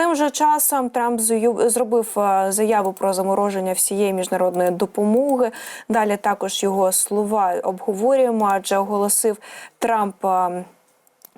Тим же часом Трамп зробив е, заяву про замороження всієї міжнародної допомоги. Далі також його слова обговорюємо, адже оголосив Трамп.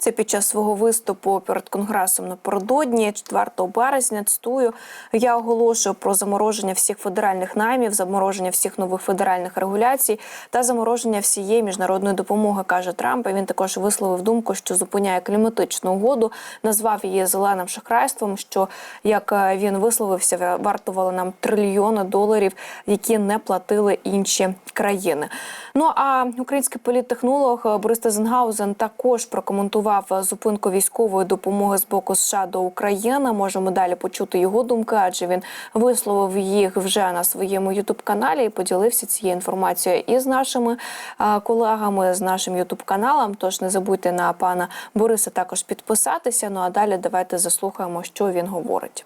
Це під час свого виступу перед конгресом напередодні, 4 березня. Цитую, я оголошую про замороження всіх федеральних наймів, замороження всіх нових федеральних регуляцій та замороження всієї міжнародної допомоги, каже Трамп. І Він також висловив думку, що зупиняє кліматичну угоду, назвав її зеленим шахрайством. Що як е, він висловився, вартувало нам трильйони доларів, які не платили інші країни. Ну а український політтехнолог Борис Тазенгаузен також прокоментував е, зупинку військової допомоги з боку США до України. Можемо далі почути його думки, адже він висловив їх вже на своєму ютуб каналі і поділився цією інформацією із нашими е, колегами з нашим ютуб каналом. Тож не забудьте на пана Бориса також підписатися. Ну а далі давайте заслухаємо, що він говорить.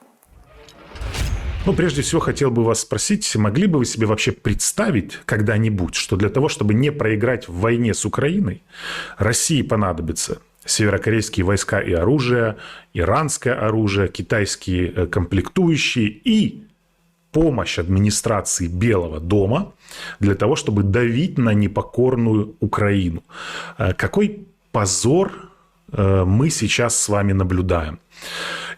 Ну, прежде всего, хотел бы вас спросить, могли бы вы себе вообще представить когда-нибудь, что для того, чтобы не проиграть в войне с Украиной, России понадобится северокорейские войска и оружие, иранское оружие, китайские э, комплектующие и помощь администрации Белого дома для того, чтобы давить на непокорную Украину. Э, Какой позор мы сейчас с вами наблюдаем.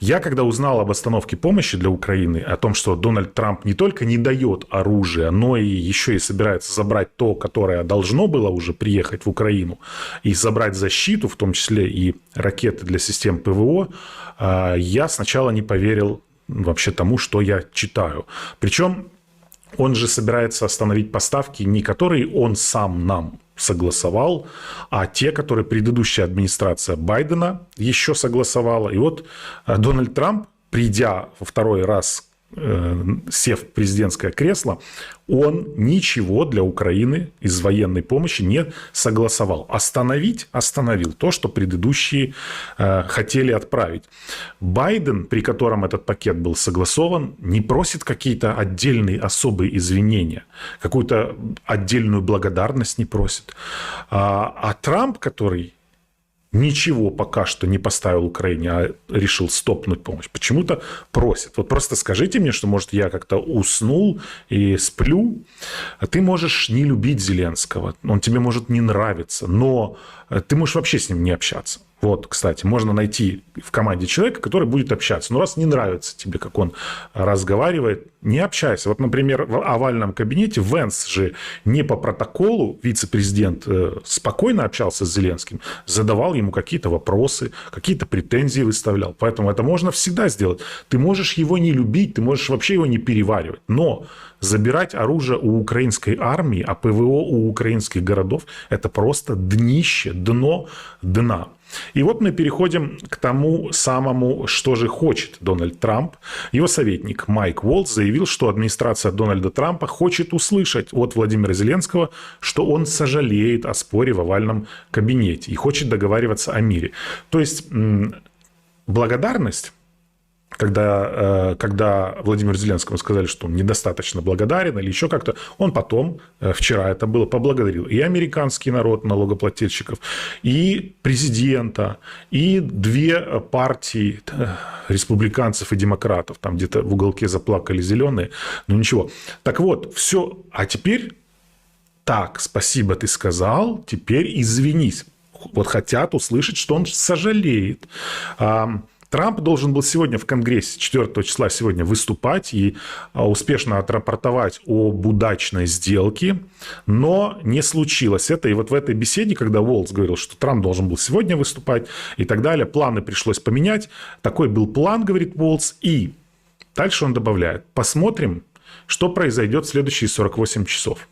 Я, когда узнал об остановке помощи для Украины, о том, что Дональд Трамп не только не дает оружие, но и еще и собирается забрать то, которое должно было уже приехать в Украину, и забрать защиту, в том числе и ракеты для систем ПВО, э, я сначала не поверил вообще тому, что я читаю. Причем он же собирается остановить поставки, не которые он сам нам согласовал, а те, которые предыдущая администрация Байдена еще согласовала. И вот э, Дональд Трамп, придя во второй раз, э, сев в президентское кресло, он ничего для Украины из военной помощи не согласовал. Остановить остановил то, что предыдущие э, хотели отправить. Байден, при котором этот пакет был согласован, не просит какие-то отдельные особые извинения, какую-то отдельную благодарность не просит. А, а Трамп, который ничего пока что не поставил Украине, а решил стопнуть помощь, почему-то просит. Вот просто скажите мне, что, может, я как-то уснул и сплю. А Ты можешь не любить Зеленского, он тебе может не нравиться, но э, ты можешь вообще с ним не общаться. Вот, кстати, можно найти в команде человека, который будет общаться. Но раз не нравится тебе, как он разговаривает, не общайся. Вот, например, в овальном кабинете Венс же не по протоколу, вице-президент э, спокойно общался с Зеленским, задавал ему какие-то вопросы, какие-то претензии выставлял. Поэтому это можно всегда сделать. Ты можешь его не любить, ты можешь вообще его не переваривать. Но забирать оружие у украинской армии, а ПВО у украинских городов – это просто днище, дно дна. И вот мы переходим к тому самому, что же хочет Дональд Трамп. Его советник Майк Уолтс заявил, что администрация Дональда Трампа хочет услышать от Владимира Зеленского, что он сожалеет о споре в овальном кабинете и хочет договариваться о мире. То есть благодарность когда, э, когда Владимиру Зеленскому сказали, что он недостаточно благодарен или еще как-то, он потом, э, вчера это было, поблагодарил и американский народ налогоплательщиков, и президента, и две партии э, республиканцев и демократов, там где-то в уголке заплакали зеленые, но ничего. Так вот, все, а теперь так, спасибо, ты сказал, теперь извинись. Вот хотят услышать, что он сожалеет. Трамп должен был сегодня в Конгрессе 4 числа сегодня выступать и а, успешно отрапортовать об удачной сделке, но не случилось это. И вот в этой беседе, когда Уолтс говорил, что Трамп должен был сегодня выступать и так далее, планы пришлось поменять. Такой был план, говорит Уолтс, и дальше он добавляет, посмотрим, что произойдет в следующие 48 часов.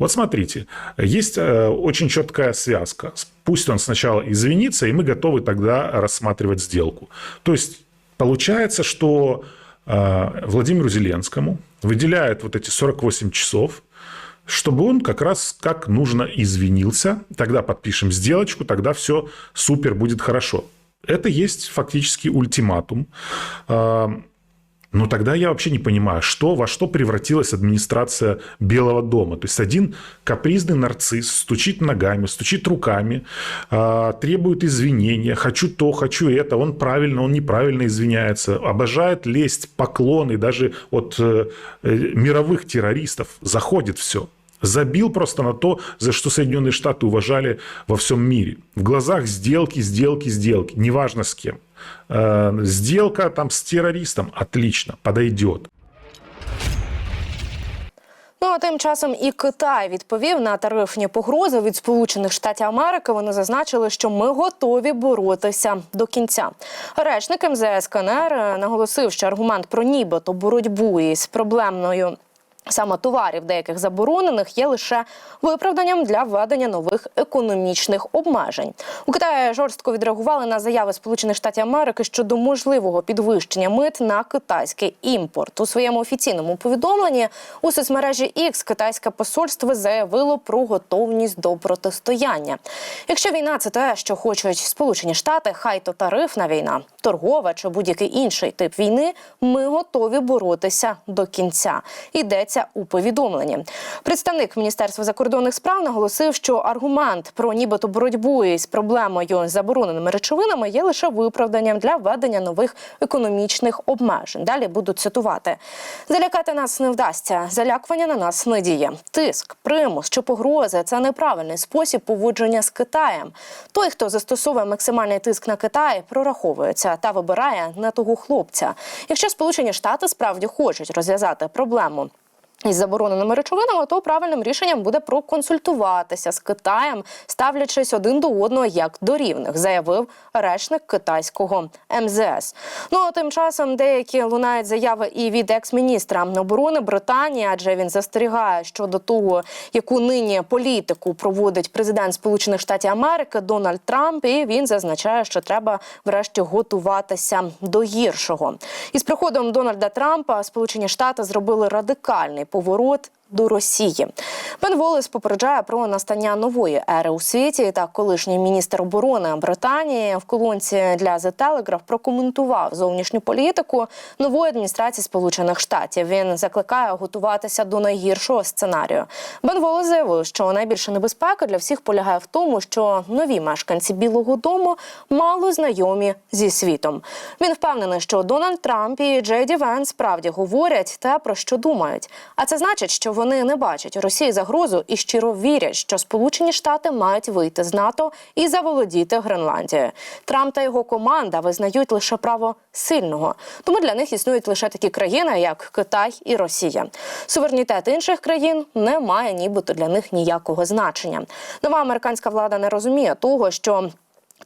Вот смотрите, есть э, очень четкая связка. Пусть он сначала извинится, и мы готовы тогда рассматривать сделку. То есть получается, что э, Владимиру Зеленскому выделяют вот эти 48 часов, чтобы он как раз как нужно извинился, тогда подпишем сделочку, тогда все супер будет хорошо. Это есть фактически ультиматум. Ну тогда я вообще не понимаю, что, во что превратилась администрация Белого дома. То есть один капризный нарцисс стучит ногами, стучит руками, а, требует извинения, хочу то, хочу это, он правильно, он неправильно извиняется, обожает лезть, поклоны, даже от э, э, мировых террористов, заходит все. Забил просто на то, за что Соединенные Штаты уважали во всем мире. В глазах сделки, сделки, сделки, неважно с кем. Э, Сделка там с террористом, отлично, подойдет. Ну а тим часом і Китай відповів на тарифні погрози від Сполучених Штатів Америки. Вони зазначили, що ми готові боротися до кінця. Речник МЗС КНР наголосив, що аргумент про нібито боротьбу із проблемною. Саме товарів деяких заборонених є лише виправданням для введення нових економічних обмежень. У Китаї жорстко відреагували на заяви Сполучених Штатів Америки щодо можливого підвищення мит на китайський імпорт. У своєму офіційному повідомленні у соцмережі X китайське посольство заявило про готовність до протистояння. Якщо війна це те, що хочуть Сполучені Штати, хай то тарифна війна, торгова чи будь-який інший тип війни, ми готові боротися до кінця. Йдеться у повідомленні. Представник Міністерства закордонних справ наголосив, що аргумент про нібито боротьбу із проблемою з забороненими речовинами є лише виправданням для введення нових економічних обмежень. Далі буду цитувати: залякати нас не вдасться, залякування на нас не діє. Тиск, примус чи погрози це неправильний спосіб поводження з Китаєм. Той, хто застосовує максимальний тиск на Китай, прораховується та вибирає не того хлопця. Якщо Сполучені Штати справді хочуть розв'язати проблему. Із забороненими речовинами, то правильним рішенням буде проконсультуватися з Китаєм, ставлячись один до одного як до рівних, заявив речник китайського МЗС. Ну а тим часом деякі лунають заяви і від екс-міністра оборони Британії, адже він застерігає щодо того, яку нині політику проводить президент Сполучених Штатів Америки Дональд Трамп. І він зазначає, що треба врешті готуватися до гіршого. Із приходом Дональда Трампа Сполучені Штати зробили радикальний поворот. До Росії Бен Волес попереджає про настання нової ери у світі. Та колишній міністр оборони Британії в колонці для The Telegraph прокоментував зовнішню політику нової адміністрації Сполучених Штатів. Він закликає готуватися до найгіршого сценарію. Бен Волес заявив, що найбільша небезпека для всіх полягає в тому, що нові мешканці Білого Дому мало знайомі зі світом. Він впевнений, що Дональд Трамп і Джей Ді Венс справді говорять те, про що думають. А це значить, що вони не бачать Росії загрозу і щиро вірять, що Сполучені Штати мають вийти з НАТО і заволодіти Гренландією. Трамп та його команда визнають лише право сильного. Тому для них існують лише такі країни, як Китай і Росія. Суверенітет інших країн не має нібито для них ніякого значення. Нова американська влада не розуміє того, що.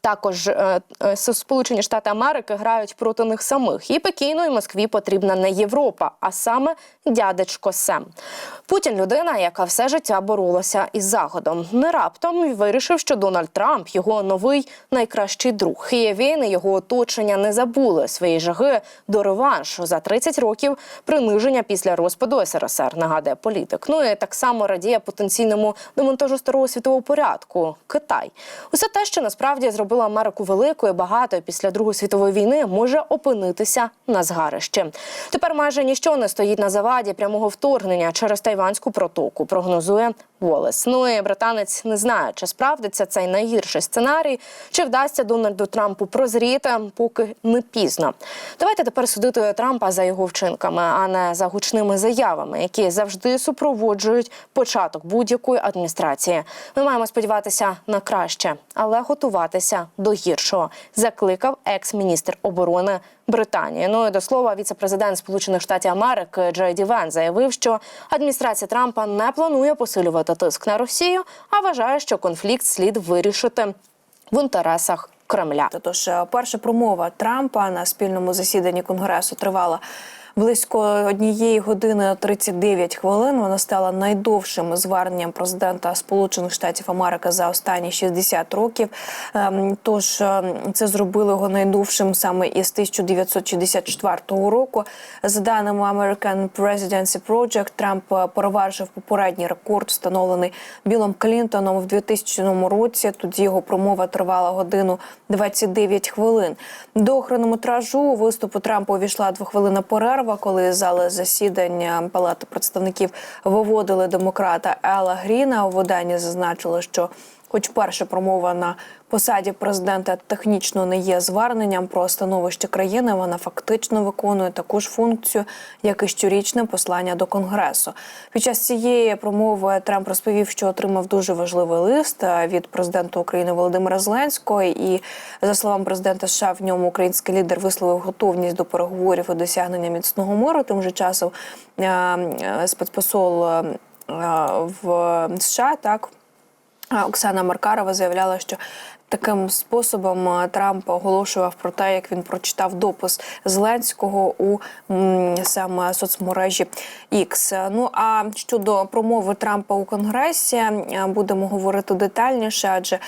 Також е, е, Сполучені Штати Америки грають проти них самих. І Пекіну і Москві потрібна не Європа, а саме дядечко Сем. Путін людина, яка все життя боролася із заходом. Не раптом вирішив, що Дональд Трамп його новий найкращий друг. І він і його оточення не забули своєї жаги до реваншу за 30 років приниження після розпаду СРСР. Нагадує політик. Ну і так само радіє потенційному демонтажу старого світового порядку Китай. Усе те, що насправді зробило Америку великою, багатою після Другої світової війни, може опинитися на згарищі. Тепер майже ніщо не стоїть на заваді прямого вторгнення через Тайванську протоку. Прогнозує Волес. Ну і британець не знає, чи справдиться цей найгірший сценарій, чи вдасться Дональду Трампу прозріти, поки не пізно. Давайте тепер судити Трампа за його вчинками, а не за гучними заявами, які завжди супроводжують початок будь-якої адміністрації. Ми маємо сподіватися на краще, але готуватися до гіршого. Закликав екс-міністр оборони Британії. Ну і до слова, віце-президент Сполучених Штатів Америки Джей Ді Вен заявив, що адміністрація Трампа не планує посилювати тиск на Росію, а вважає, що конфлікт слід вирішити в інтересах Кремля. Тож е, перша промова Трампа на спільному засіданні конгресу тривала. Близько однієї години 39 хвилин вона стала найдовшим зверненням президента Сполучених Штатів Америки за останні 60 років. Ем, Тож ем, це зробило його найдовшим саме із 1964 року. За даними American Presidency Project, Трамп е, перевершив попередній рекорд, встановлений Білом Клінтоном в 2000 році. Тоді його промова тривала годину 29 хвилин. До хронометражу виступу Трампа увійшла двохвилинна перерва. Перерва, коли з зали засідання Палати представників виводили демократа Ела Гріна. У виданні зазначили, що Хоч перша промова на посаді президента технічно не є зверненням про становище країни, вона фактично виконує таку ж функцію, як і щорічне послання до конгресу. Під час цієї промови Трамп розповів, що отримав дуже важливий лист від президента України Володимира Зеленського. І за словами президента США, в ньому український лідер висловив готовність до переговорів і досягнення міцного миру. Тим же часом е, спецпосол в США так. Оксана Маркарова заявляла, що таким способом е, Трамп оголошував про те, як він прочитав допис Зеленського у саме соцмережі X. Ну а щодо промови Трампа у Конгресі, е, будемо говорити детальніше, адже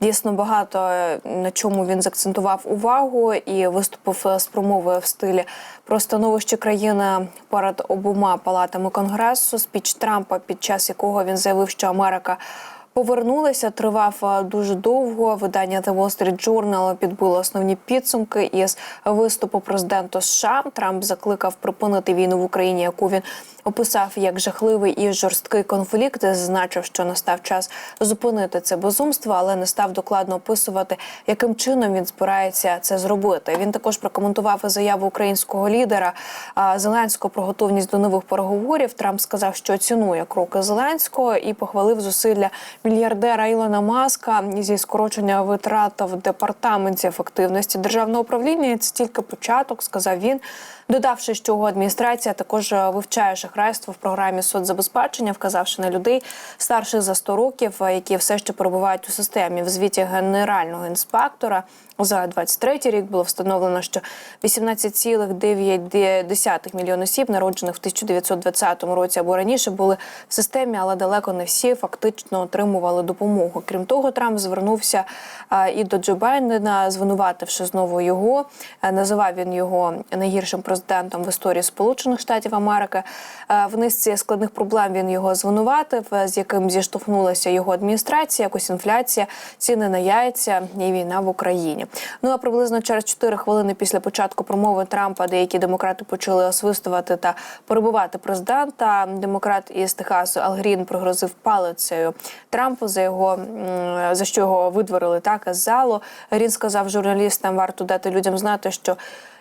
дійсно багато е, на чому він закцентував увагу і виступив з промовою в стилі про становище країни перед обома палатами конгресу. Спіч Трампа, під час якого він заявив, що Америка повернулися. Тривав е, дуже довго. Видання The Wall Street Journal підбило основні підсумки із виступу президента США. Трамп закликав припинити війну в Україні, яку він описав як жахливий і жорсткий конфлікт. Зазначив, що настав час зупинити це безумство, але не став докладно описувати, яким чином він збирається це зробити. Він також прокоментував заяву українського лідера Зеленського про готовність до нових переговорів. Трамп сказав, що цінує кроки Зеленського і похвалив зусилля мільярдера Ілона Маска зі скорочення витрат в департаменті ефективності державного управління. Це тільки початок, сказав він. Додавши, що його адміністрація також е, вивчає шахрайство в програмі соцзабезпечення, вказавши на людей старших за 100 років, е, які все ще перебувають у системі. В звіті генерального інспектора за 23 рік було встановлено, що 18,9 мільйон осіб, народжених в 1920 році або раніше, були в системі, але далеко не всі фактично отримували допомогу. Крім того, Трамп звернувся і до Джо Байдена, звинувативши знову його. Е, Називав він його найгіршим президентом в історії Сполучених Штатів Америки. Е, В низці складних проблем він його звинуватив, е, з яким зіштовхнулася його адміністрація, якось інфляція, ціни на яйця і війна в Україні. Ну а приблизно через 4 хвилини після початку промови Трампа деякі демократи почали освистувати та перебувати президента. Демократ із Техасу Ал Грін пригрозив палицею Трампу за його за що його видворили так із залу. Грін сказав журналістам, варто дати людям знати, що.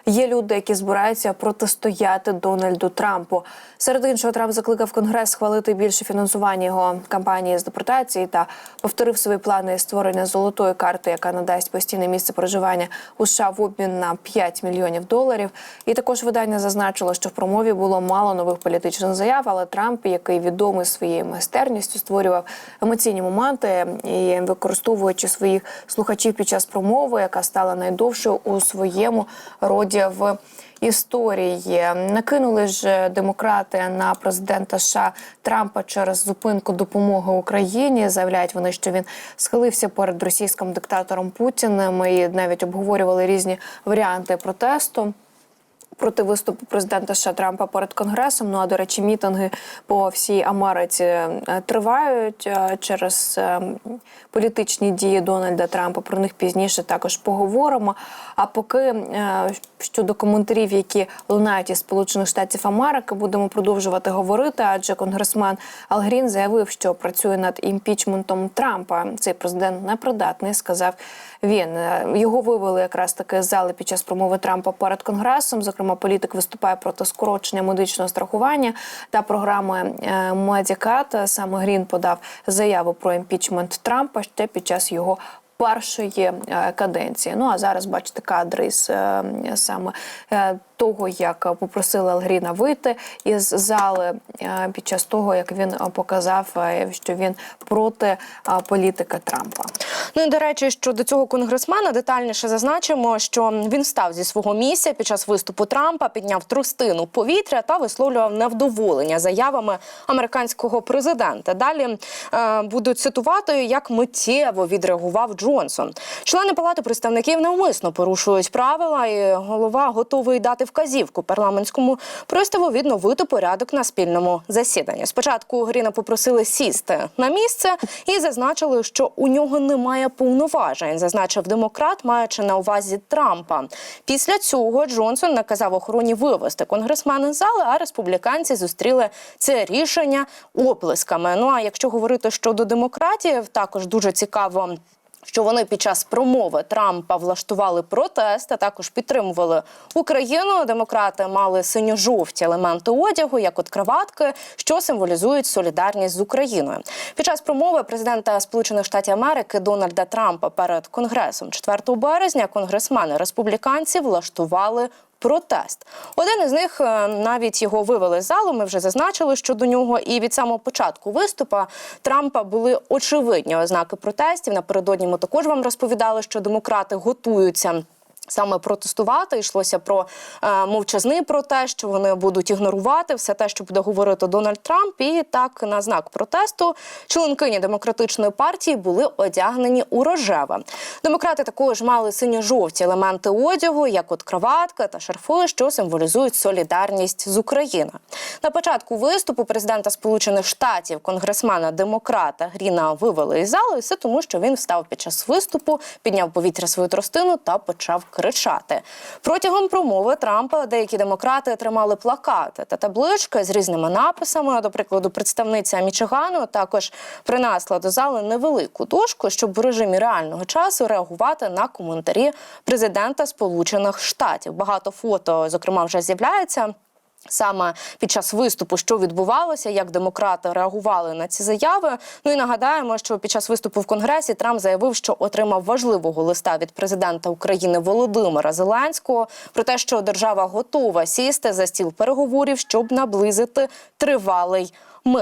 Є люди, які збираються протистояти Дональду Трампу. Серед іншого, Трамп закликав Конгрес схвалити більше фінансування його кампанії з депортації та повторив свої плани створення золотої карти, яка надасть постійне місце проживання у США в обмін на 5 мільйонів доларів. І також видання зазначило, що в промові було мало нових політичних заяв, але Трамп, який відомий своєю майстерністю, створював емоційні моменти і використовуючи своїх слухачів під час промови, яка стала найдовшою у своєму роді в історії. Накинули ж демократи на президента США Трампа через зупинку допомоги Україні. Заявляють вони, що він схилився перед російським диктатором Путіним і навіть обговорювали різні варіанти протесту. Проти виступу президента США Трампа перед конгресом. Ну а до речі, мітинги по всій Америці е, тривають е, через е, політичні дії Дональда Трампа. Про них пізніше також поговоримо. А поки щодо коментарів, які лунають із Сполучених Штатів Америки, будемо продовжувати говорити. Адже конгресмен Ал Грін заявив, що працює над імпічментом Трампа. Цей президент непридатний, сказав він. Його вивели якраз таки з зали під час промови Трампа перед конгресом. Зокрема, політик виступає проти скорочення медичного страхування та програми Медікат. Саме Грін подав заяву про імпічмент Трампа ще під час його. Першої е, каденції. Ну а зараз бачите кадри з е, саме е, того, як попросили Алгріна вийти із зали під час того, як він показав, що він проти політики Трампа. Ну і до речі, щодо цього конгресмена детальніше зазначимо, що він встав зі свого місця під час виступу Трампа, підняв трустину повітря та висловлював невдоволення заявами американського президента. Далі е, буду цитувати, як миттєво відреагував Джо Джонсон. Члени палати представників навмисно порушують правила, і голова готовий дати вказівку парламентському приставу відновити порядок на спільному засіданні. Спочатку Гріна попросили сісти на місце і зазначили, що у нього немає повноважень. Зазначив демократ, маючи на увазі Трампа. Після цього Джонсон наказав охороні вивести конгресмена з зали, а республіканці зустріли це рішення оплесками. Ну а якщо говорити щодо демократів, також дуже цікаво. Що вони під час промови Трампа влаштували протест, а також підтримували Україну. Демократи мали синьо-жовті елементи одягу, як от краватки, що символізують солідарність з Україною. Під час промови президента Сполучених Штатів Америки Дональда Трампа перед конгресом 4 березня конгресмени республіканці влаштували протест. Один із них е, навіть його вивели з залу. Ми вже зазначили щодо нього. І від самого початку виступа Трампа були очевидні ознаки протестів. Напередодні ми також вам розповідали, що демократи готуються. Саме протестувати йшлося про е, мовчазний протест, що вони будуть ігнорувати все те, що буде говорити Дональд Трамп. І так на знак протесту членкині демократичної партії були одягнені у рожеве. Демократи також мали синьо-жовті елементи одягу, як от краватка та шарфи, що символізують солідарність з Україною. На початку виступу президента Сполучених Штатів конгресмена демократа Гріна вивели із залу, і все тому, що він встав під час виступу, підняв повітря свою тростину та почав кричати. Протягом промови Трампа деякі демократи тримали плакати та таблички з різними написами. До прикладу, представниця Мічигану також принесла до зали невелику дошку, щоб в режимі реального часу реагувати на коментарі президента Сполучених Штатів. Багато фото, зокрема, вже з'являється. Саме під час виступу, що відбувалося, як демократи реагували на ці заяви. Ну і нагадаємо, що під час виступу в Конгресі Трамп заявив, що отримав важливого листа від президента України Володимира Зеленського про те, що держава готова сісти за стіл переговорів, щоб наблизити тривалий мир.